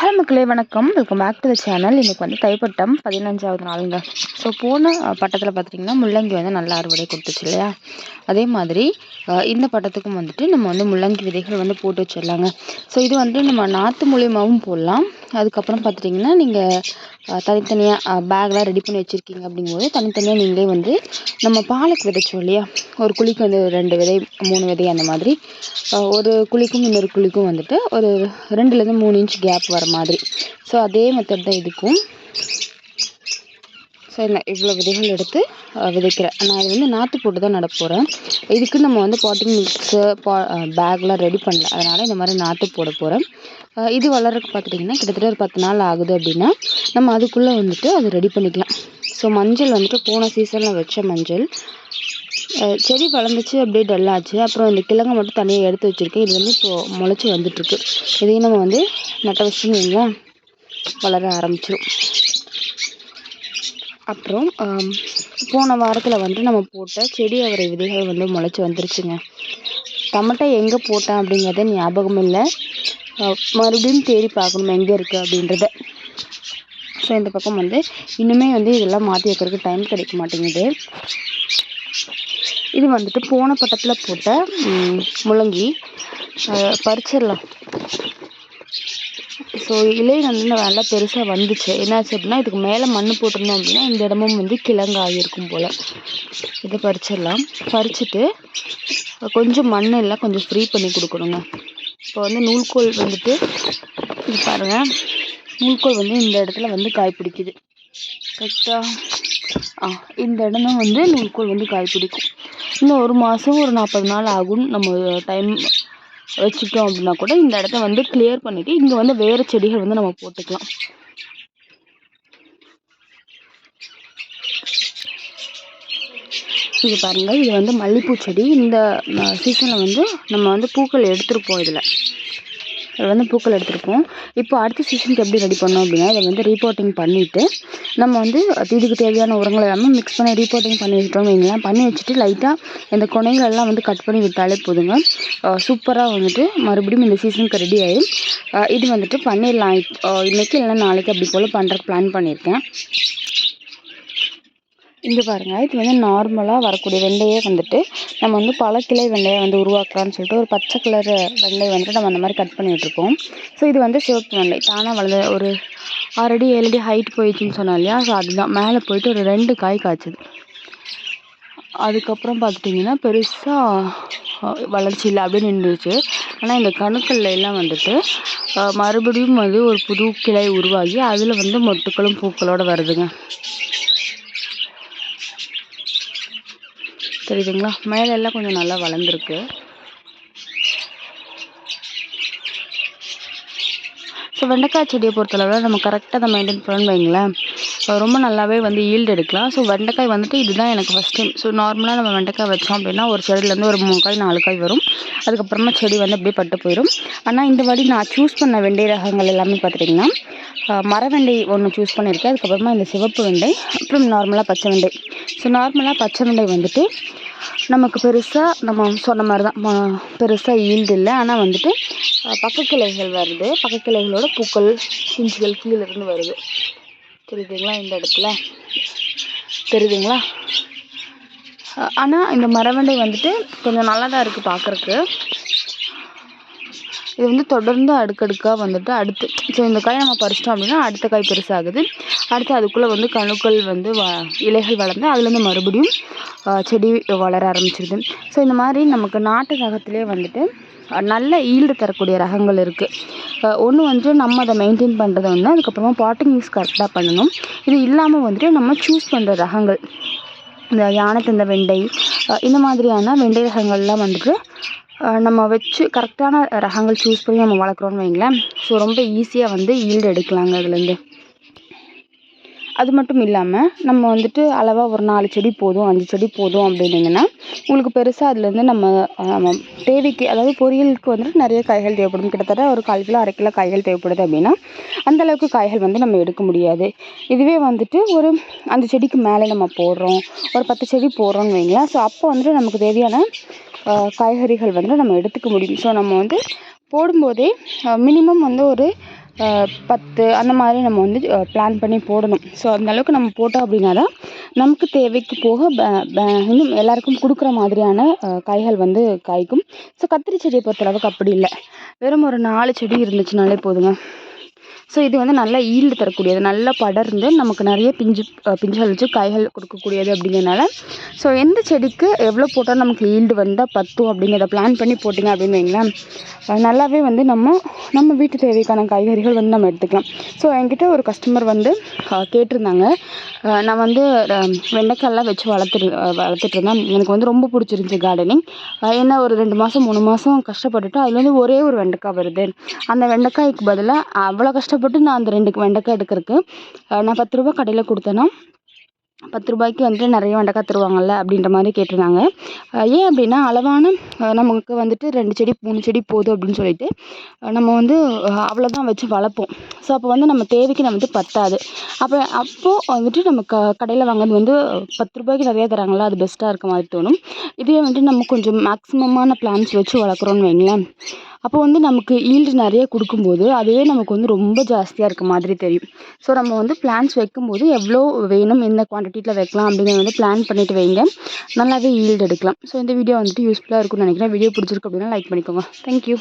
Hello மக்களே வணக்கம். Welcome back to the channel இன்றைக்கி வந்து தைப்பட்டம் பதினஞ்சாவது நாளுங்க. ஸோ போன பட்டத்தில் பார்த்திங்கன்னா முள்ளங்கி வந்து நல்லா அறுவடை கொடுத்துச்சு இல்லையா? அதே மாதிரி இந்த பட்டத்துக்கும் வந்துட்டு நம்ம வந்து முள்ளங்கி விதைகள் வந்து போட்டு வச்சிடலாங்க. ஸோ இது வந்து நம்ம நாற்று மூலியமாகவும் போடலாம். அதுக்கப்புறம் பார்த்துட்டிங்கன்னா நீங்கள் தனித்தனியாக பேக்லாம் ரெடி பண்ணி வச்சுருக்கீங்க அப்படிங்கும்போது தனித்தனியாக நீங்களே வந்து நம்ம பாலக் விதைச்சோம் இல்லையா? ஒரு குழிக்கு வந்து ரெண்டு விதை மூணு விதை அந்த மாதிரி. ஒரு குழிக்கும் இன்னொரு குழிக்கும் வந்துட்டு ஒரு ரெண்டுலேருந்து மூணு இன்ச் கேப் வர மாதிரி. ஸோ அதே மெத்தட் தான் இதுக்கும். ஸோ நான் இவ்வளோ விதைகள் எடுத்து விதைக்கிறேன் நான் இது வந்து நாற்று போட்டு தான் நட போகிறேன் இதுக்கு நம்ம வந்து பாட்டிங் மிக்ஸு பா பேக்லாம் ரெடி பண்ணல. அதனால் இந்த மாதிரி நாற்று போட போகிறேன் இது வளர்றதுக்கு பார்த்துட்டிங்கன்னா கிட்டத்தட்ட ஒரு பத்து நாள் ஆகுது அப்படின்னா நம்ம அதுக்குள்ளே வந்துட்டு அதை ரெடி பண்ணிக்கலாம். ஸோ மஞ்சள் வந்துட்டு போன சீசனில் வச்ச மஞ்சள். செடி வளர்ந்துச்சு அப்படியே டல்லாச்சு அப்புறம் இந்த கிழங்கை மட்டும் தனியாக எடுத்து வச்சுருக்கேன். இது வந்து இப்போது முளைச்சி வந்துட்டுருக்கு. இதையும் நம்ம வந்து நட்ட வச்சுன்னு வளர ஆரம்பிச்சிடும் அப்புறம் போன வாரத்தில் வந்து நம்ம போட்ட செடி அவரை விதைகள் வந்து முளைச்சி வந்துருச்சுங்க. டமட்டை எங்கே போட்டேன் அப்படிங்கிறது ஞாபகம் இல்லை. மறுபடியும் தேடி பார்க்கணும் எங்கே இருக்குது அப்படின்றத. ஸோ இந்த பக்கம் வந்து இன்னுமே வந்து இதெல்லாம் மாற்றி வைக்கிறதுக்கு டைம் கிடைக்க மாட்டேங்குது. இது வந்துட்டு போன பட்டத்தில் போட்ட முழங்கி முள்ளங்கி பறிச்சிடலாம். ஸோ இலை வந்து நல்லா பெருசாக வந்துச்சு. என்னாச்சு அப்படின்னா இதுக்கு மேலே மண் போட்டிருந்தோம் அப்படின்னா இந்த இடமும் வந்து கிழங்கு ஆகியிருக்கும் போல். இதை பறிச்சிடலாம். பறிச்சுட்டு கொஞ்சம் மண் எல்லாம் கொஞ்சம் ஃப்ரீ பண்ணி கொடுக்கணுங்க. இப்போ வந்து நூல்கோல் வந்துட்டு இது பாருங்கள் நூல்கோல் வந்து இந்த இடத்துல வந்து காய் பிடிக்குது. கரெக்டாக ஆ இந்த இடம் வந்து நூல்கோல் வந்து காய் பிடிக்கும். இன்னும் ஒரு மாதம் ஒரு நாற்பது நாள் ஆகும். நம்ம டைம் வச்சுட்டோம் அப்படின்னா கூட இந்த இடத்த வந்து கிளியர் பண்ணிவிட்டு இங்கே வந்து வேறு செடிகள் வந்து நம்ம போட்டுக்கலாம். இது பாருங்கள் இது வந்து மல்லிப்பூ செடி. இந்த சீசனில் வந்து நம்ம வந்து பூக்கள் எடுத்துருப்போம் இதில் இதில் வந்து பூக்கள் எடுத்திருப்போம். இப்போ அடுத்த சீசனுக்கு எப்படி ரெடி பண்ணோம் அப்படின்னா இதை வந்து ரீபோர்ட்டிங் பண்ணிவிட்டு நம்ம வந்து இதுக்கு தேவையான உரங்கள் எல்லாமே மிக்ஸ் பண்ணி ரீபோர்ட்டிங் பண்ணி வச்சுட்டோம் வைங்களேன். பண்ணி வச்சுட்டு லைட்டாக இந்த கொனைகளெல்லாம் வந்து கட் பண்ணி விட்டாலே போதுங்க. சூப்பராக வந்துட்டு மறுபடியும் இந்த சீசனுக்கு ரெடி ஆகி இது வந்துட்டு பண்ணிடலாம். இப்போ இன்றைக்கி இல்லைன்னா நாளைக்கு அப்படி போல் பண்ணுறக்கு பிளான் பண்ணியிருக்கேன். இங்கே பாருங்கள் இது வந்து நார்மலாக வரக்கூடிய வெண்டையே வந்துட்டு நம்ம வந்து பல கிளை வெண்டையை வந்து உருவாக்கலாம்னு சொல்லிட்டு ஒரு பச்சை கலர் வெண்டை வந்துட்டு நம்ம அந்த மாதிரி கட் பண்ணிகிட்ருக்கோம் ஸோ இது வந்து சிவப்பு வெண்டை தானாக வளர்ந்த ஒரு ஆறு அடி ஏழு அடி ஹைட் போயிடுச்சுன்னு சொன்னோம் இல்லையா? ஸோ அதுதான். மேலே போயிட்டு ஒரு ரெண்டு காய் காய்ச்சது. அதுக்கப்புறம் பார்த்துட்டிங்கன்னா பெருசாக வளர்ச்சி இல்லை அப்படின்னு நின்றுச்சு ஆனால் இந்த கணுக்கள்ல எல்லாம் வந்துட்டு மறுபடியும் வந்து ஒரு புது கிளை உருவாகி அதில் வந்து மொட்டுக்களும் பூக்களோட வருதுங்க. தெரியுதுங்களா? மேலே எல்லாம் கொஞ்சம் நல்லா வளர்ந்துருக்கு. ஸோ வெண்டைக்காய் செடியை பொறுத்தளவில் நம்ம கரெக்டாக அதை மெயின்டைன் பண்ணணும்னு வைங்களேன். ரொம்ப நல்லாவே வந்து ஈல்டு எடுக்கலாம். ஸோ வெண்டைக்காய் வந்துட்டு இதுதான் எனக்கு ஃபஸ்ட் டைம் ஸோ நார்மலாக நம்ம வெண்டைக்காய் வச்சோம் அப்படின்னா ஒரு செடியிலேருந்து ஒரு மூணு காய் நாலு காய் வரும். அதுக்கப்புறமா செடி வந்து அப்படியே பட்டு போயிடும் ஆனால் இந்த வாடி நான் சூஸ் பண்ண வெண்டை ரகங்கள் எல்லாமே பார்த்துட்டிங்கன்னா மர வெண்டை ஒன்று சூஸ் பண்ணியிருக்கேன் அதுக்கப்புறமா இந்த சிவப்பு வெண்டை அப்புறம் நார்மலாக பச்சை வெண்டை. ஸோ நார்மலாக பச்சை வெண்டை வந்துட்டு நமக்கு பெருசாக நம்ம சொன்ன மாதிரி தான் பெருசாக ஈல்டு இல்லை. ஆனால் வந்துட்டு பக்கக்கிளைகள் வருது. பக்கக்கிளைகளோட பூக்கள் குஞ்சுகள் கீழே இருந்து வருது. தெரியுதுங்களா இந்த இடத்துல? தெரியுதுங்களா? ஆனால் இந்த மரவண்டை வந்துட்டு கொஞ்சம் நல்லா தான் இருக்குது பார்க்குறக்கு இது வந்து தொடர்ந்து அடுக்கடுக்காக வந்துட்டு அடுத்து ஸோ இந்த காய் நம்ம பறிச்சிட்டோம் அப்படின்னா அடுத்த காய் பெருசாகுது. அடுத்து அதுக்குள்ளே வந்து கணுக்கள் வந்து வ இலைகள் வளர்ந்து அதுலேருந்து மறுபடியும் செடி வளர ஆரம்பிச்சிருது. ஸோ இந்த மாதிரி நமக்கு நாட்டு ரகத்திலே வந்துட்டு நல்ல ஈல்டு தரக்கூடிய ரகங்கள் இருக்குது ஒன்று வந்துட்டு நம்ம அதை மெயின்டைன் பண்ணுறது ஒன்று அதுக்கப்புறமா பாட்டிங் யூஸ் கரெக்டாக பண்ணணும். இது இல்லாமல் வந்துட்டு நம்ம சூஸ் பண்ணுற ரகங்கள் இந்த யானைத்தந்த வெண்டை இந்த மாதிரியான வெண்டை ரகங்கள்லாம் வந்துட்டு நம்ம வச்சு கரெக்டான ரகங்கள் சூஸ் பண்ணி நம்ம வளர்க்குறோன்னு வைங்களேன். ஸோ ரொம்ப ஈஸியாக வந்து ஈல்டு எடுக்கலாங்க அதுலேருந்து. அது மட்டும் இல்லாமல் நம்ம வந்துட்டு அளவாக ஒரு நாலு செடி போதும் அஞ்சு செடி போதும் அப்படின்னீங்கன்னா உங்களுக்கு பெருசாக அதுலேருந்து நம்ம நம்ம தேவைக்கு அதாவது பொரியலுக்கு வந்துட்டு நிறைய காய்கள் தேவைப்படும். கிட்டத்தட்ட ஒரு கால் கிலோ அரை கிலோ காய்கள் தேவைப்படுது அப்படின்னா அந்தளவுக்கு காய்கள் வந்து நம்ம எடுக்க முடியாது. இதுவே வந்துட்டு ஒரு அந்த செடிக்கு மேலே நம்ம போடுறோம் ஒரு பத்து செடி போடுறோம்னு வைங்களேன். ஸோ அப்போ வந்துட்டு நமக்கு தேவையான காய்கறிகள் வந்து நம்ம எடுத்துக்க முடியும். ஸோ நம்ம வந்து போடும்போதே மினிமம் வந்து ஒரு பத்து அந்த மாதிரி நம்ம வந்து பிளான் பண்ணி போடணும். ஸோ அந்த அளவுக்கு நம்ம போட்டோம் அப்படின்னா தான் நமக்கு தேவைக்கு போக இன்னும் எல்லாருக்கும் கொடுக்குற மாதிரியான காய்கள் வந்து காய்க்கும். ஸோ கத்திரி செடியை பொறுத்தளவுக்கு அப்படி இல்லை. வெறும் ஒரு நாலு செடி இருந்துச்சுனாலே போதுங்க. ஸோ இது வந்து நல்லா ஈல்டு தரக்கூடியது. நல்லா படர்ந்து நமக்கு நிறைய பிஞ்சு பிஞ்சுகள் வச்சு காய்கள் கொடுக்கக்கூடியது அப்படிங்கிறனால. ஸோ எந்த செடிக்கு எவ்வளோ போட்டால் நமக்கு ஈல்டு வந்தால் பத்தும் அப்படிங்கிறத பிளான் பண்ணி போட்டிங்க அப்படின்னு வைங்களேன். நல்லாவே வந்து நம்ம நம்ம வீட்டு தேவைக்கான காய்கறிகள் வந்து நம்ம எடுத்துக்கலாம். ஸோ என்கிட்ட ஒரு கஸ்டமர் வந்து கேட்டிருந்தாங்க. நான் வந்து வெண்டைக்காயெல்லாம் வச்சு வளர்த்துட்டு வளர்த்துட்ருந்தேன். எனக்கு வந்து ரொம்ப பிடிச்சிருந்துச்சி கார்டனிங் என்ன ஒரு ரெண்டு மாதம் மூணு மாதம் கஷ்டப்பட்டுட்டு அதுலேருந்து ஒரே ஒரு வெண்டைக்காய் வருது. அந்த வெண்டைக்காய்க்கு பதிலாக அவ்வளோ கஷ்டம் கஷ்டப்பட்டு நான் அந்த ரெண்டு வெண்டைக்காய் எடுக்கிறதுக்கு நான் பத்து ரூபா கடையில் கொடுத்தேன்னா பத்து ரூபாய்க்கு வந்துட்டு நிறைய வெண்டைக்காய் தருவாங்கல்ல அப்படின்ற மாதிரி கேட்டிருந்தாங்க. ஏன் அப்படின்னா அளவான நமக்கு வந்துட்டு ரெண்டு செடி மூணு செடி போதும் அப்படின்னு சொல்லிட்டு நம்ம வந்து அவ்வளோதான் வச்சு வளர்ப்போம். ஸோ அப்போ வந்து நம்ம தேவைக்கு நமக்கு பத்தாது. அப்போ அப்போது வந்துட்டு நம்ம க கடையில் வாங்குறது வந்து பத்து ரூபாய்க்கு நிறையா தராங்கல்ல அது பெஸ்ட்டாக இருக்க மாதிரி தோணும். இதே வந்துட்டு நம்ம கொஞ்சம் மேக்ஸிமமான பிளான்ஸ் வச்சு வளர்க்குறோன்னு வைங்களேன். அப்போ வந்து நமக்கு ஈல்டு நிறைய கொடுக்கும்போது அதுவே நமக்கு வந்து ரொம்ப ஜாஸ்தியாக இருக்க மாதிரி தெரியும். ஸோ நம்ம வந்து பிளான்ஸ் வைக்கும்போது எவ்வளோ வேணும் என்ன குவான்டிட்டி குவான்டிட்டியில் வைக்கலாம் அப்படிங்கிறத வந்து பிளான் பண்ணிவிட்டு வைங்க. நல்லாவே ஈல்டு எடுக்கலாம். ஸோ இந்த வீடியோ வந்துட்டு யூஸ்ஃபுல்லாக இருக்கும்னு நினைக்கிறேன். வீடியோ பிடிச்சிருக்கு அப்படின்னா லைக் பண்ணிக்கோங்க. தேங்க்யூ